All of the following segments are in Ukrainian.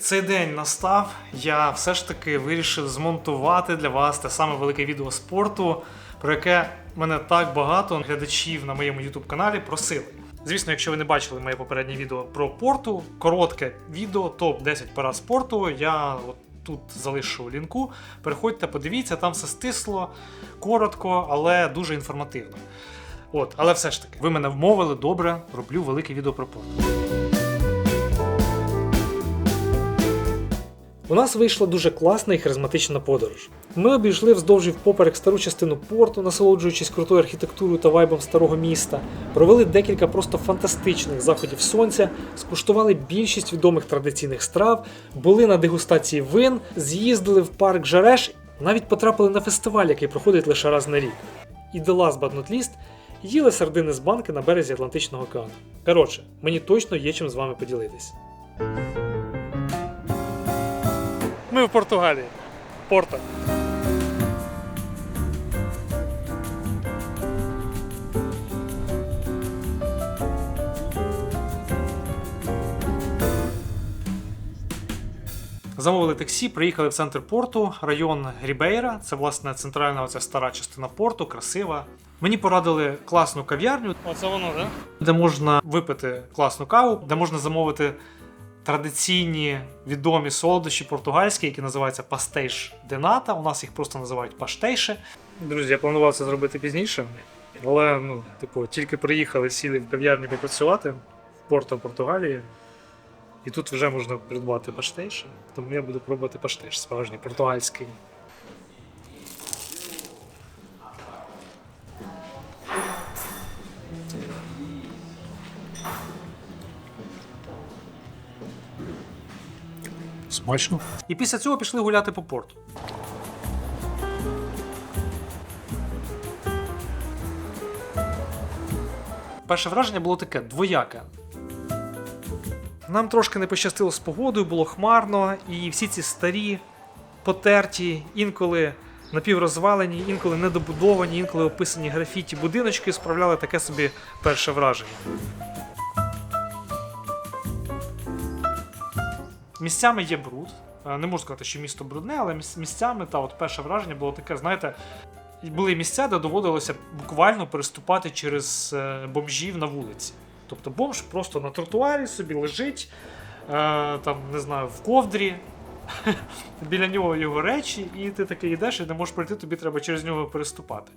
Цей день настав. Я все ж таки вирішив змонтувати для вас те саме велике відео спорту, про яке мене так багато глядачів на моєму YouTube каналі просили. Звісно, якщо ви не бачили моє попереднє відео про порту, коротке відео, топ 10 парад спорту. Я от тут залишу лінку. Переходьте, подивіться, там все стисло, коротко, але дуже інформативно. От, але все ж таки, ви мене вмовили, добре, роблю велике відео про порт. У нас вийшла дуже класна і харизматична подорож. Ми обійшли вздовж і впоперек стару частину порту, насолоджуючись крутою архітектурою та вайбом старого міста, провели декілька просто фантастичних заходів сонця, скуштували більшість відомих традиційних страв, були на дегустації вин, з'їздили в парк Жареш, навіть потрапили на фестиваль, який проходить лише раз на рік. І the last but not least, їли сардини з банки на березі Атлантичного океану. Коротше, мені точно є чим з вами поділитись. Ми в Португалії. Порто. Замовили таксі, приїхали в центр порту, район Рібейра. Це власне центральна оця стара частина порту, красива. Мені порадили класну кав'ярню. Оце воно, да? Де можна випити класну каву, де можна замовити традиційні відомі солодощі португальські, які називаються пастейш дената. У нас їх просто називають паштейші. Друзі, я планував це зробити пізніше, але ну, типу, тільки приїхали, сіли в кав'ярню попрацювати в Порто Португалії. І тут вже можна придбати паштейші, тому я буду пробувати паштейш справжній португальський. Смачно. І після цього пішли гуляти по порту. Перше враження було таке двояке. Нам трошки не пощастило з погодою, було хмарно, і всі ці старі, потерті, інколи напіврозвалені, інколи недобудовані, інколи описані графіті будиночки справляли таке собі перше враження. Місцями є бруд. Е, Не можу сказати, що місто брудне, але місцями та от перше враження було таке, знаєте, були місця, де доводилося буквально переступати через е, бомжів на вулиці. Тобто бомж просто на тротуарі собі лежить, е, там, не знаю, в ковдрі, біля нього його речі, і ти таки йдеш і не можеш пройти, тобі треба через нього переступати.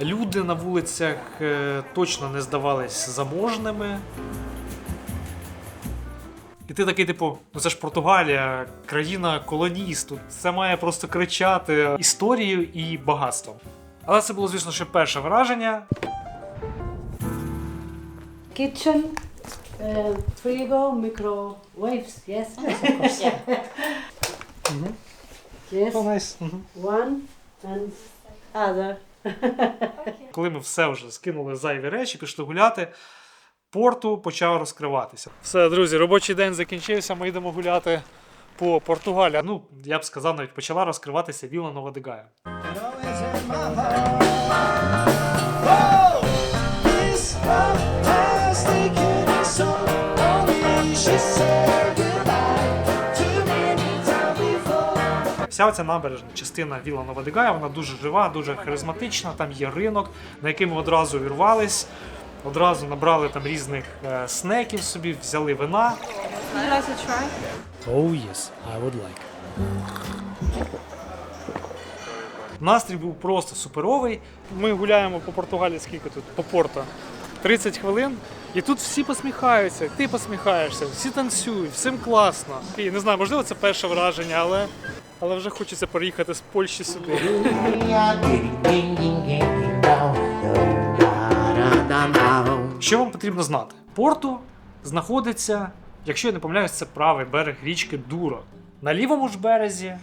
Люди на вулицях точно не здавались заможними. І ти такий, типу, ну це ж Португалія, країна колоніст. Тут це має просто кричати історією і багатством. Але це було, звісно, ще перше враження. kitchen, uh, frigo, microwaves. Yes, yes, of course. Yes, one and other. Коли ми все вже скинули зайві речі, пішли гуляти, порту почав розкриватися. Все, друзі, робочий день закінчився. Ми йдемо гуляти по Португалії. Ну, я б сказав, навіть почала розкриватися Віла before. Вся оця набережна частина Віла Нова Дегая, вона дуже жива, дуже харизматична. Там є ринок, на який ми одразу вірвались. Одразу набрали там різних е, снеків собі, взяли вина. Would you like to try? Oh yes, I would like. Настрій був просто суперовий. Ми гуляємо по Португалії скільки тут? По Порто. 30 хвилин. І тут всі посміхаються, ти посміхаєшся, всі танцюють, всім класно. І не знаю, можливо, це перше враження, але, але вже хочеться переїхати з Польщі сюди. Що вам потрібно знати? Порту знаходиться, якщо я не помиляюсь, це правий берег річки Дуро. На лівому ж березі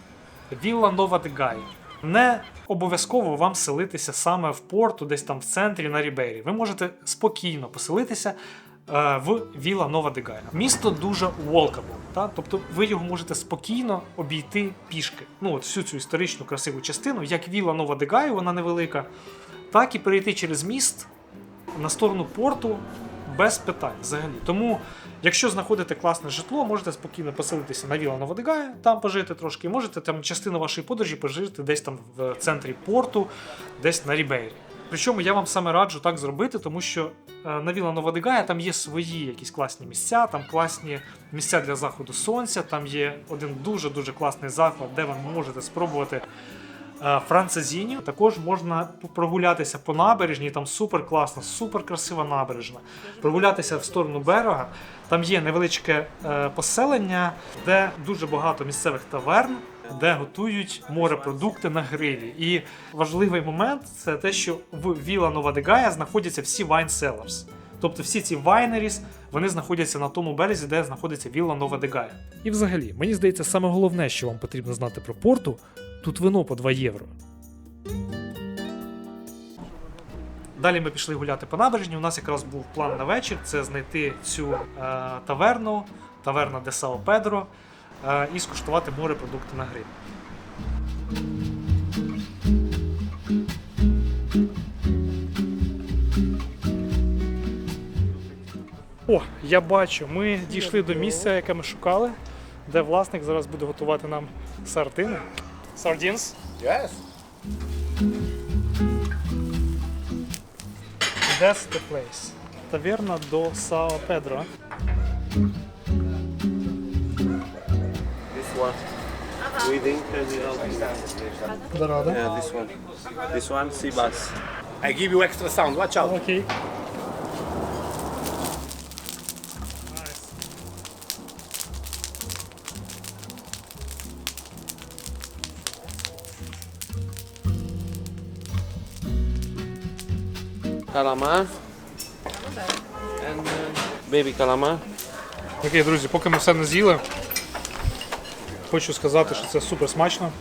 Вілла Нова де Гай. Не обов'язково вам селитися саме в порту, десь там в центрі на Рібері. Ви можете спокійно поселитися е, в Віла Нова де Гай. Місто дуже walkable, та? тобто ви його можете спокійно обійти пішки. Ну, от всю цю історичну красиву частину, як Віла Нова де Гай, вона невелика, так і перейти через міст на сторону порту без питань взагалі. Тому, якщо знаходите класне житло, можете спокійно поселитися на Віла Новодигая, там пожити трошки, можете там частину вашої подорожі пожити десь там в центрі порту, десь на Рібейрі. Причому я вам саме раджу так зробити, тому що е, на Віла Новодигая там є свої якісь класні місця, там класні місця для заходу сонця, там є один дуже-дуже класний заклад, де ви можете спробувати францезіні. Також можна прогулятися по набережній, там супер класна, супер красива набережна. Прогулятися в сторону берега. Там є невеличке е, поселення, де дуже багато місцевих таверн, де готують морепродукти на грилі. І важливий момент це те, що в Віла Нова Дегая знаходяться всі cellars. Тобто всі ці вайнеріс вони знаходяться на тому березі, де знаходиться Вілла Нова Дегая. І взагалі, мені здається, саме головне, що вам потрібно знати про порту, тут вино по 2 євро. Далі ми пішли гуляти по набережні. У нас якраз був план на вечір це знайти цю е, таверну, таверна де Сао Педро, е, і скуштувати морепродукти на грилі. О, я бачу, ми дійшли до місця, яке ми шукали, де власник зараз буде готувати нам сардини. Sardines. Yes. That's the place. Таверна до Сао Педро. This one. Within terminal. Дорада. Yeah, this one. This one, sea bass. I give you extra sound. Watch out. Окей. Calamar. And uh, baby calamar. Окей, друзі, поки ми все не з'їли, хочу сказати, що це супер смачно.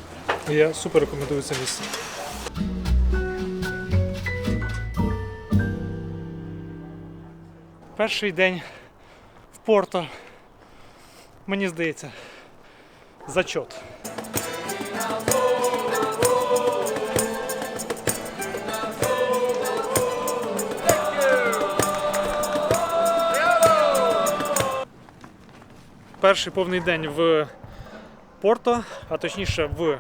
І я супер рекомендую це місце. Перший день в Порто, мені здається, зачот. Перший повний день в Порто, а точніше в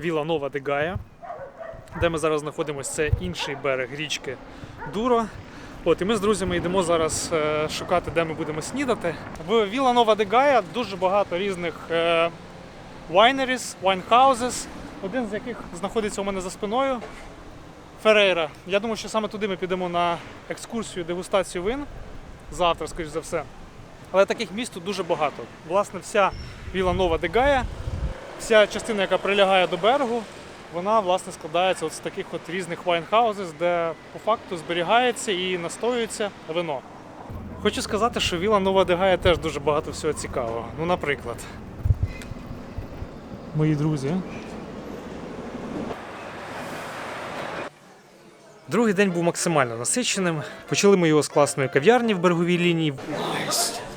Віла Нова де Гая, де ми зараз знаходимося, це інший берег річки Дуро. От, і ми з друзями йдемо зараз е, шукати, де ми будемо снідати. В Віла Нова де Гая дуже багато різних е, wineries, winehouses, один з яких знаходиться у мене за спиною. Ферейра. Я думаю, що саме туди ми підемо на екскурсію, дегустацію вин завтра, скоріш за все. Але таких міст тут дуже багато. Власне, вся Віла Нова де Гая, вся частина, яка прилягає до берегу, вона власне складається от з таких от різних вайнхаузів, де по факту зберігається і настоюється вино. Хочу сказати, що Віла Нова де Гая теж дуже багато всього цікавого. Ну, наприклад. Мої друзі. Другий день був максимально насиченим. Почали ми його з класної кав'ярні в береговій лінії. There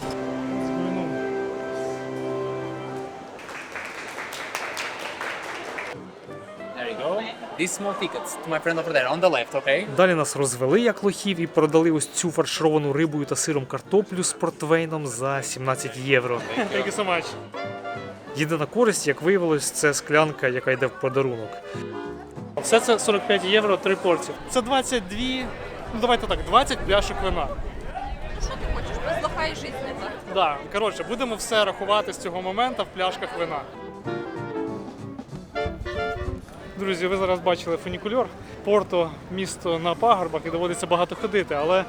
These small tickets to my friend over there on the left, okay? Далі нас розвели як лохів і продали ось цю фаршировану рибою та сиром картоплю з портвейном за 17 євро. Thank you so much. Єдина користь, як виявилось, це склянка, яка йде в подарунок. Все це 45 євро, три порції. Це 22, ну давайте так, 20 пляшок вина. Що ти хочеш? Без лоха і так? Да, коротше, будемо все рахувати з цього моменту в пляшках вина. Друзі, ви зараз бачили фунікульор. Порто місто на пагорбах і доводиться багато ходити, але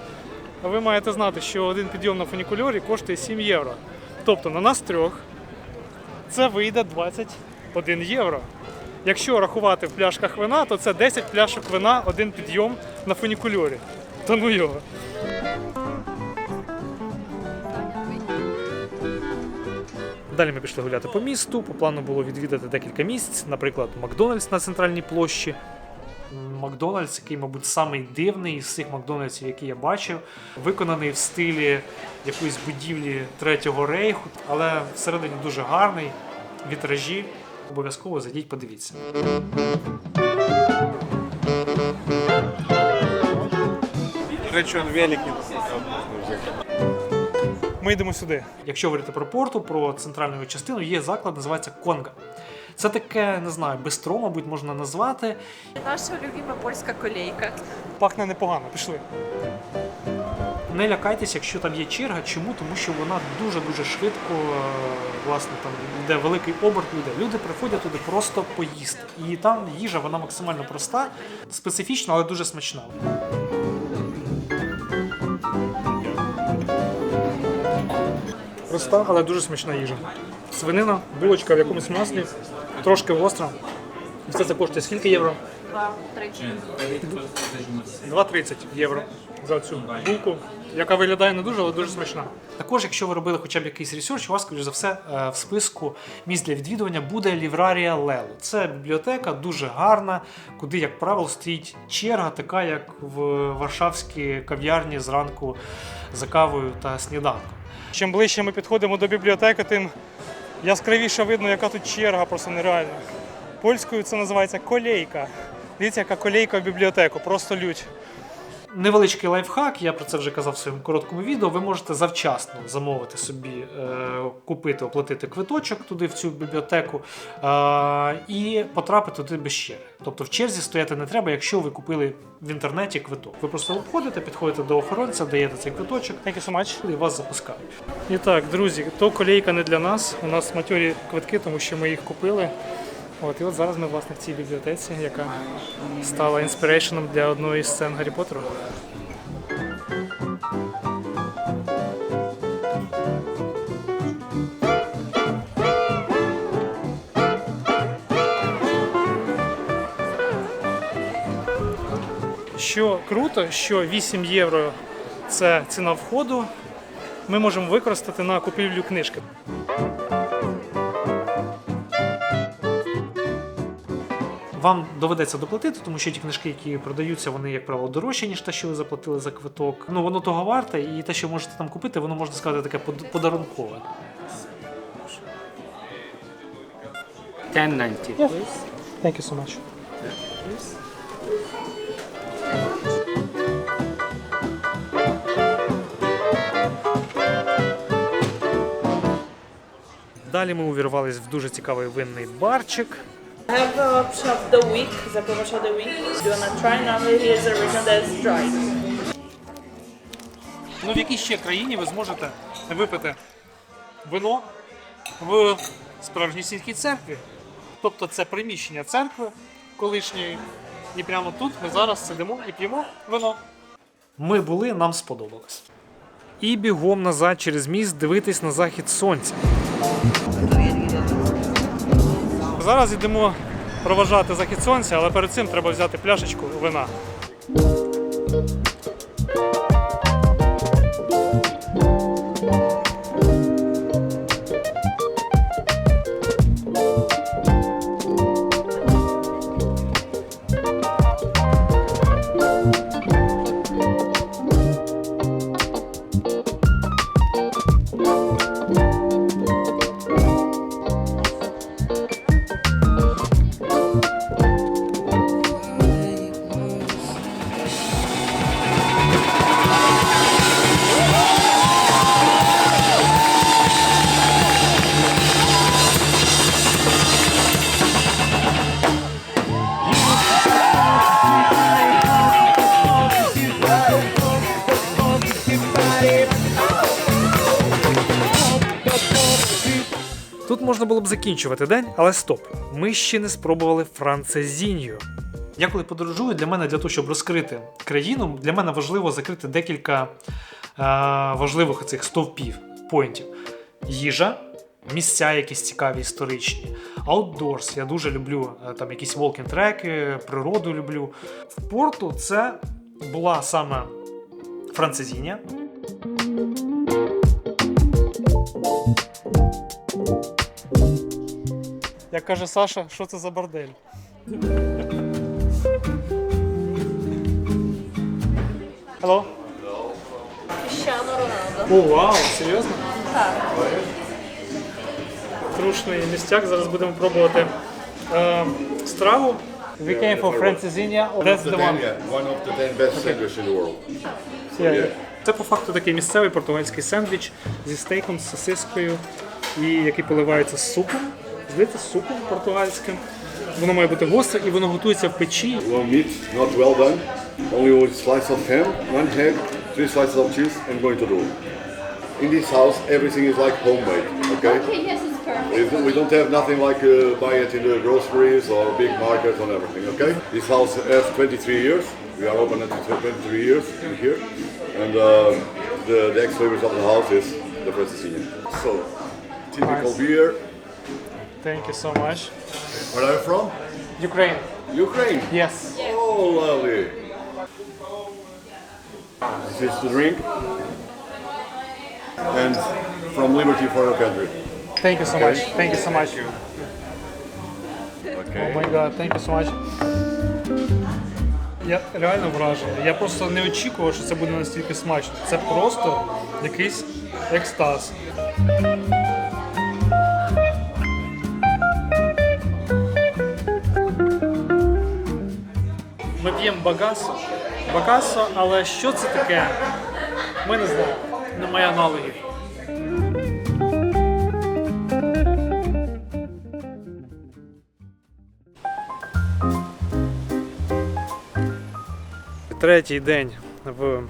ви маєте знати, що один підйом на фунікульорі коштує 7 євро. Тобто на нас трьох це вийде 21 євро. Якщо рахувати в пляшках вина, то це 10 пляшок вина, один підйом на фунікульорі. Та ну його. Далі ми пішли гуляти по місту. По плану було відвідати декілька місць, наприклад, Макдональдс на центральній площі. Макдональдс, який, мабуть, самий дивний із всіх Макдональдсів, які я бачив, виконаний в стилі якоїсь будівлі Третього рейху, але всередині дуже гарний, вітражі. Обов'язково зайдіть, подивіться. Речь он великий ми йдемо сюди. Якщо говорити про порту, про центральну його частину, є заклад, називається Конга. Це таке, не знаю, бистро, мабуть, можна назвати. Наша любима польська колейка. Пахне непогано, пішли. Не лякайтесь, якщо там є черга. Чому? Тому що вона дуже-дуже швидко, е, власне, там йде великий оберт людей. Люди приходять туди просто поїсти. І там їжа вона максимально проста, специфічна, але дуже смачна. Проста, але дуже смачна їжа. Свинина, булочка в якомусь маслі, трошки гостра. І все це коштує скільки євро? 2,30 євро за цю булку, яка виглядає не дуже, але дуже смачна. Також, якщо ви робили хоча б якийсь ресерч, у вас, скоріш за все, е, в списку місць для відвідування буде Ліврарія Лелу. Це бібліотека дуже гарна, куди, як правило, стоїть черга, така як в варшавській кав'ярні зранку за кавою та сніданком. Чим ближче ми підходимо до бібліотеки, тим яскравіше видно, яка тут черга, просто нереальна. Польською це називається колейка. Дивіться, яка колейка в бібліотеку, просто лють. Невеличкий лайфхак, я про це вже казав в своєму короткому відео. Ви можете завчасно замовити собі, е, купити, оплатити квиточок туди, в цю бібліотеку, е, і потрапити туди без черги. Тобто в черзі стояти не треба, якщо ви купили в інтернеті квиток. Ви просто обходите, підходите до охоронця, даєте цей квиточок, Thank you so much, і вас запускають. І так, друзі, то колейка не для нас. У нас матьорі квитки, тому що ми їх купили. От, і от зараз ми власне в цій бібліотеці, яка стала інспірейшеном для одної з сцен Гаррі Поттеру. Що круто, що 8 євро це ціна входу. Ми можемо використати на купівлю книжки. Вам доведеться доплатити, тому що ті книжки, які продаються, вони, як правило, дорожчі, ніж те, що ви заплатили за квиток. Ну, воно того варте, і те, що можете там купити, воно можна сказати таке под- подарункове. 1090. Thank you so much. Далі ми увірвались в дуже цікавий винний барчик. I have option of the week, the of the week. Do you wanna try? Now here's the version that's dry. Ну, в якій ще країні ви зможете випити вино в справжнісінькій церкві. Тобто це приміщення церкви колишньої. І прямо тут ми зараз сидимо і п'ємо вино. Ми були, нам сподобалось. І бігом назад через міст дивитись на захід сонця. Зараз йдемо проважати захід сонця, але перед цим треба взяти пляшечку вина. Тут можна було б закінчувати день, але стоп. Ми ще не спробували францезінью. Я коли подорожую, для мене для того, щоб розкрити країну, для мене важливо закрити декілька е, важливих цих стовпів, поінтів. Їжа, місця якісь цікаві, історичні, аутдорс. Я дуже люблю е, там якісь walking треки, природу люблю. В порту це була саме францезіння. Як каже Саша, що це за бордель? Алло? Cristiano Ronaldo. О, вау, серйозно? Так. Трушний містяк, зараз будемо пробувати е, страву. We came for Francesinha. That's the one. one of the ten best sellers in the world. Yeah. Це по факту такий місцевий португальський сендвіч зі стейком, з сосискою, і який поливається з супом. Здається, з супом португальським. Воно має бути гостре і воно готується в печі. One meat, not well done. Only one slice of ham, one egg, three slices of cheese, and going to do. In this house, everything is like homemade. Okay. Okay, yes, it's perfect. We don't have nothing like uh, buy it in the groceries or big markets and everything. Okay. This house has 23 years. We are open at 23 years in here, and uh, the the ex flavors of the house is the Franciscan. So, typical Nice. beer. Thank you so much. Where are you from? Ukraine. Ukraine. Yes. Oh, lovely. This is the drink. And from Liberty for your country. Thank you so okay. much. Thank you so much. You. Okay. Oh my god, thank you so much. Я реально вражений. Я просто не очікував, що це буде настільки смачно. Це просто якийсь екстаз. П'ємо багасо. Багасо, але що це таке? Ми не знаємо. Немає аналогів. Третій день в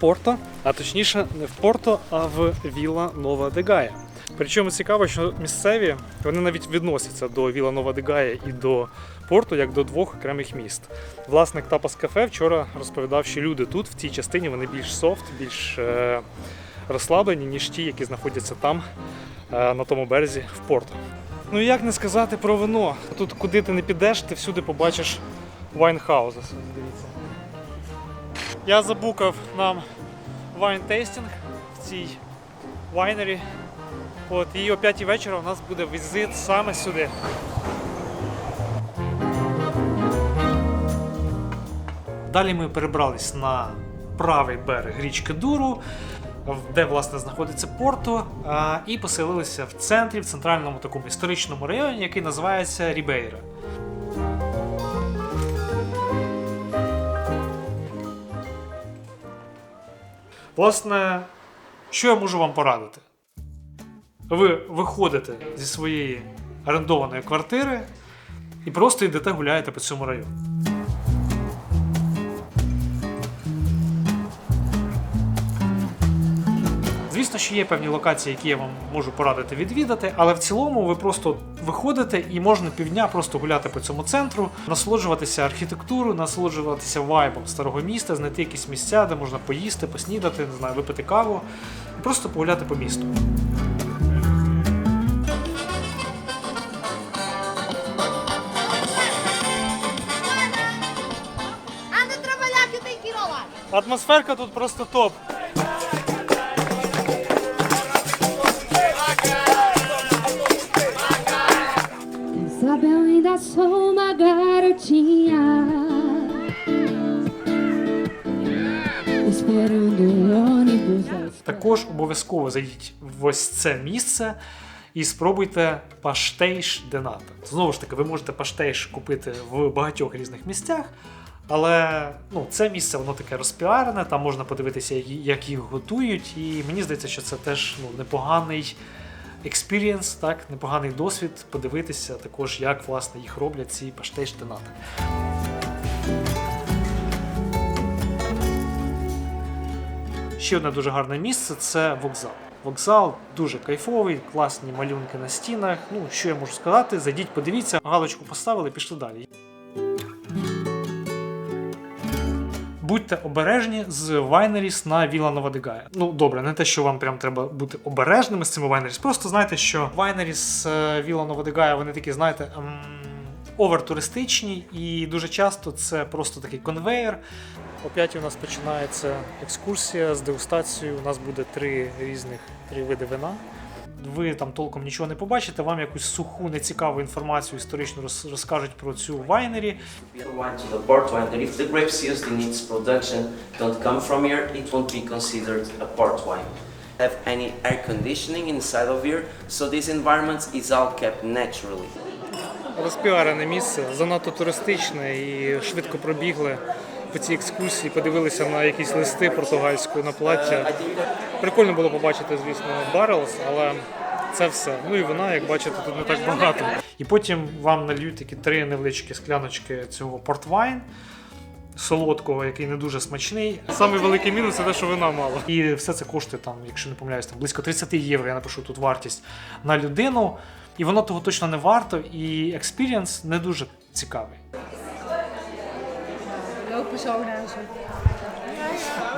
Порто, а точніше не в Порто, а в Віла Нова де Гая. Причому цікаво, що місцеві вони навіть відносяться до Віла Нова де Гая і до Порту як до двох окремих міст. Власник Тапас Кафе вчора розповідав, що люди тут в цій частині вони більш софт, більш е, розслаблені, ніж ті, які знаходяться там, е, на тому березі в Порто. Ну як не сказати про вино. Тут куди ти не підеш, ти всюди побачиш вайнхаузи. Дивіться. Я забукав нам вайн-тейстинг в цій вайнері. От, і о 5 вечора у нас буде візит саме сюди. Далі ми перебрались на правий берег річки Дуру, де власне знаходиться Порто, і поселилися в центрі, в центральному такому історичному районі, який називається Рібейра. Власне, що я можу вам порадити? Ви виходите зі своєї орендованої квартири і просто йдете гуляєте по цьому району. Звісно, що є певні локації, які я вам можу порадити відвідати, але в цілому ви просто виходите і можна півдня просто гуляти по цьому центру, насолоджуватися архітектурою, насолоджуватися вайбом старого міста, знайти якісь місця, де можна поїсти, поснідати, не знаю, випити каву і просто погуляти по місту. Атмосферка тут просто топ. Sabe, eu ainda sou uma garotinha Esperando o ônibus Також обов'язково зайдіть в ось це місце і спробуйте паштейш дената. Знову ж таки, ви можете паштейш купити в багатьох різних місцях. Але ну, це місце воно таке розпіарене, там можна подивитися, як- їх готують. І мені здається, що це теж ну, непоганий експірієнс, так, непоганий досвід подивитися також, як власне їх роблять ці паштейш денати. Ще одне дуже гарне місце це вокзал. Вокзал дуже кайфовий, класні малюнки на стінах. Ну, що я можу сказати? Зайдіть, подивіться, галочку поставили, пішли далі. Будьте обережні з Вайнеріс на Віла Нова. Ну добре, не те, що вам прям треба бути обережними з цими Вайнеріс. Просто знайте, що Вайнеріс Віла Нова вони такі, знаєте, ем, овертуристичні, і дуже часто це просто такий конвейер. О 5 у нас починається екскурсія з дегустацією. У нас буде три різних три види вина. Ви там толком нічого не побачите, вам якусь суху, нецікаву інформацію історично роз- розкажуть про цю вайнері. Have any air conditioning inside of here, so this environment is all kept naturally. Розпіарене місце, занадто туристичне і швидко пробігли по цій екскурсії, подивилися на якісь листи португальську, на плаття. Прикольно було побачити, звісно, Barrels, але це все. Ну і вона, як бачите, тут не так багато. І потім вам нальють такі три невеличкі скляночки цього портвайн. Солодкого, який не дуже смачний. Самий великий мінус це те, що вина мало. І все це коштує там, якщо не помиляюсь, там близько 30 євро. Я напишу тут вартість на людину. І воно того точно не варто, і експірієнс не дуже цікавий. Lopen zo naar zo.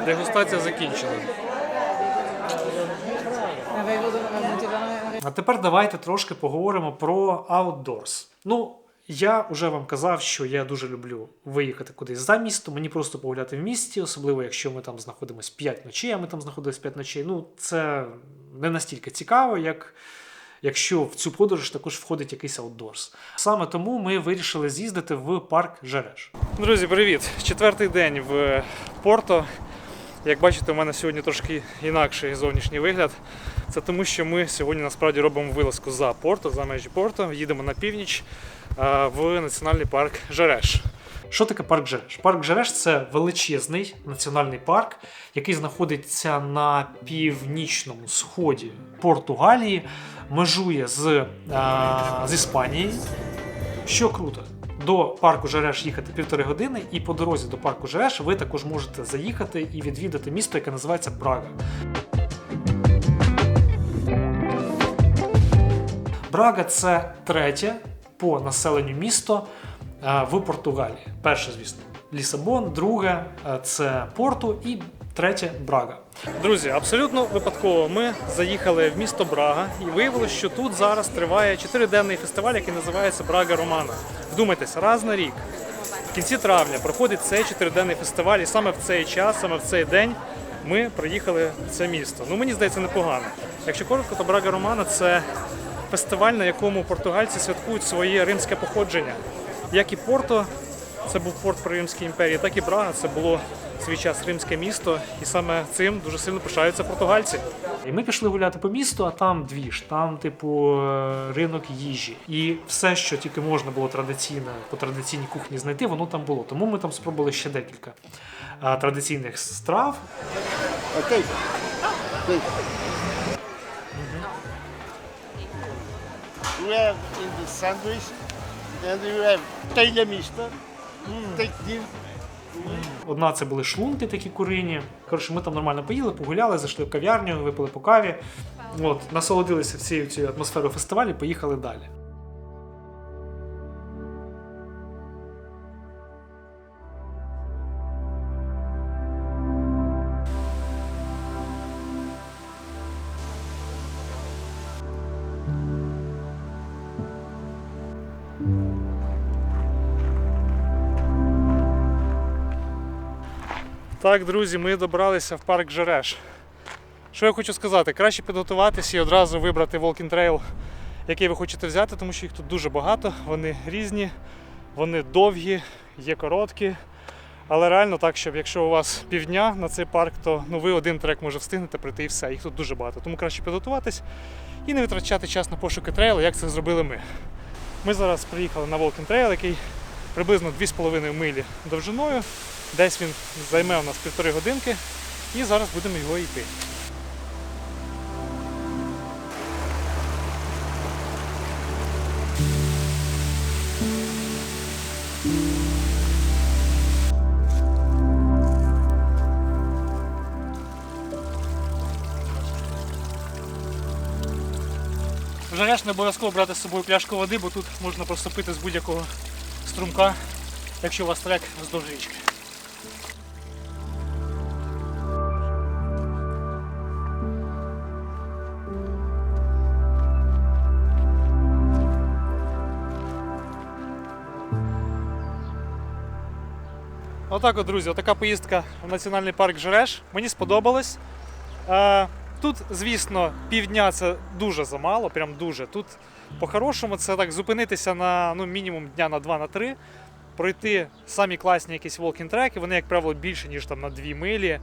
Дегустація закінчена. En wij wilden, we moeten wel een А тепер давайте трошки поговоримо про outdoors. Ну, я вже вам казав, що я дуже люблю виїхати кудись за місто. Мені просто погуляти в місті, особливо якщо ми там знаходимося 5 ночей, а ми там знаходились 5 ночей. Ну, це не настільки цікаво, як. Якщо в цю подорож також входить якийсь аутдорс. Саме тому ми вирішили з'їздити в парк Жереш. Друзі, привіт! Четвертий день в Порто. Як бачите, у мене сьогодні трошки інакший зовнішній вигляд. Це тому, що ми сьогодні насправді робимо вилазку за Порто, за межі Порто, їдемо на північ в національний парк Жереш. Що таке парк Жереш? Парк Жереш це величезний національний парк, який знаходиться на північному сході Португалії, межує з, а, з Іспанією. Що круто, до парку Жереш їхати півтори години, і по дорозі до парку Жереш ви також можете заїхати і відвідати місто, яке називається Брага. Брага це третє по населенню місто е, в Португалії. Перше, звісно, Лісабон, друге це Порту і третє Брага. Друзі, абсолютно випадково ми заїхали в місто Брага і виявилося, що тут зараз триває чотириденний фестиваль, який називається Брага Романа. Вдумайтесь, раз на рік. В кінці травня проходить цей чотириденний фестиваль, і саме в цей час, саме в цей день ми приїхали в це місто. Ну мені здається, непогано. Якщо коротко, то Брага Романа це фестиваль, на якому португальці святкують своє римське походження. Як і Порто, це був порт при Римській імперії, так і Брага це було в свій час римське місто, і саме цим дуже сильно пишаються португальці. І ми пішли гуляти по місту, а там двіж, там, типу, е, ринок їжі. І все, що тільки можна було традиційно по традиційній кухні знайти, воно там було. Тому ми там спробували ще декілька а, традиційних страв. Okay. Okay. You have in the sandwich, you have telha mista, take deal. Одна це були шлунки такі курині. Коротше, ми там нормально поїли, погуляли, зайшли в кав'ярню, випили по каві. От, насолодилися всією цією атмосферою фестивалю, поїхали далі. Так, друзі, ми добралися в парк Жереш. Що я хочу сказати? Краще підготуватися і одразу вибрати Walking Trail, який ви хочете взяти, тому що їх тут дуже багато, вони різні, вони довгі, є короткі. Але реально так, щоб якщо у вас півдня на цей парк, то ну, ви один трек може встигнете пройти і все. Їх тут дуже багато. Тому краще підготуватись і не витрачати час на пошуки трейлу, як це зробили ми. Ми зараз приїхали на Walking Trail, який приблизно 2,5 милі довжиною. Десь він займе у нас півтори годинки, і зараз будемо його йти. Вже не обов'язково брати з собою пляшку води, бо тут можна просто пити з будь-якого струмка, якщо у вас трек вздовж річки. Отак от, друзі, отака поїздка в національний парк Жереш. Мені сподобалось. Тут, звісно, півдня це дуже замало, прям дуже. Тут по-хорошому це так зупинитися на ну, мінімум дня на 2 на 3, пройти самі класні якісь walking треки, вони, як правило, більше, ніж там на 2 милі.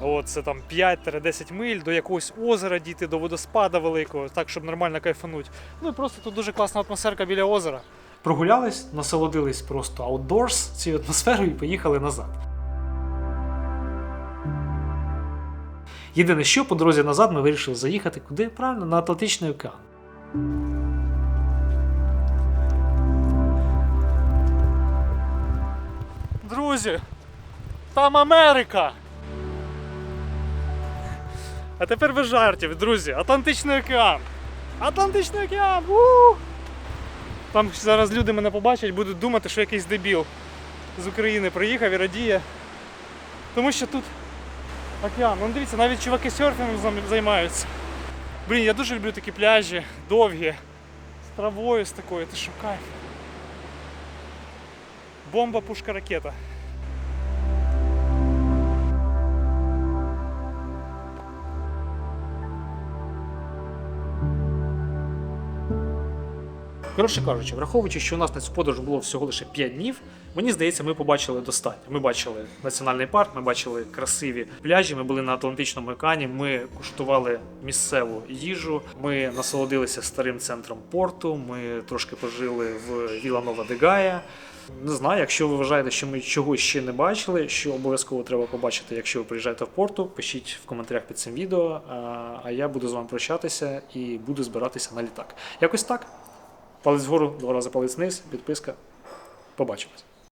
От, це там 5-10 миль до якогось озера дійти, до водоспада великого, так, щоб нормально кайфануть. Ну і просто тут дуже класна атмосферка біля озера. Прогулялись, насолодились просто outdoors цією атмосферою і поїхали назад. Єдине, що по дорозі назад ми вирішили заїхати куди? Правильно, на Атлантичний океан. Друзі, там Америка! А тепер без жартів, друзі, Атлантичний океан! Атлантичний океан! у Там зараз люди мене побачать, будуть думати, що якийсь дебіл з України приїхав і радіє. Тому що тут океан. Ну дивіться, навіть чуваки серфінгом займаються. Блін, я дуже люблю такі пляжі, довгі, з травою з такою, ти що кайф. Бомба, пушка, ракета. Коротше кажучи, враховуючи, що у нас на цю подорож було всього лише 5 днів, мені здається, ми побачили достатньо. Ми бачили національний парк, ми бачили красиві пляжі, ми були на Атлантичному океані, ми куштували місцеву їжу, ми насолодилися старим центром порту, ми трошки пожили в Віланова де Гая. Не знаю, якщо ви вважаєте, що ми чогось ще не бачили, що обов'язково треба побачити, якщо ви приїжджаєте в порту, пишіть в коментарях під цим відео. А я буду з вами прощатися і буду збиратися на літак. Якось так. Палець вгору, два рази палець вниз, підписка. Побачимось.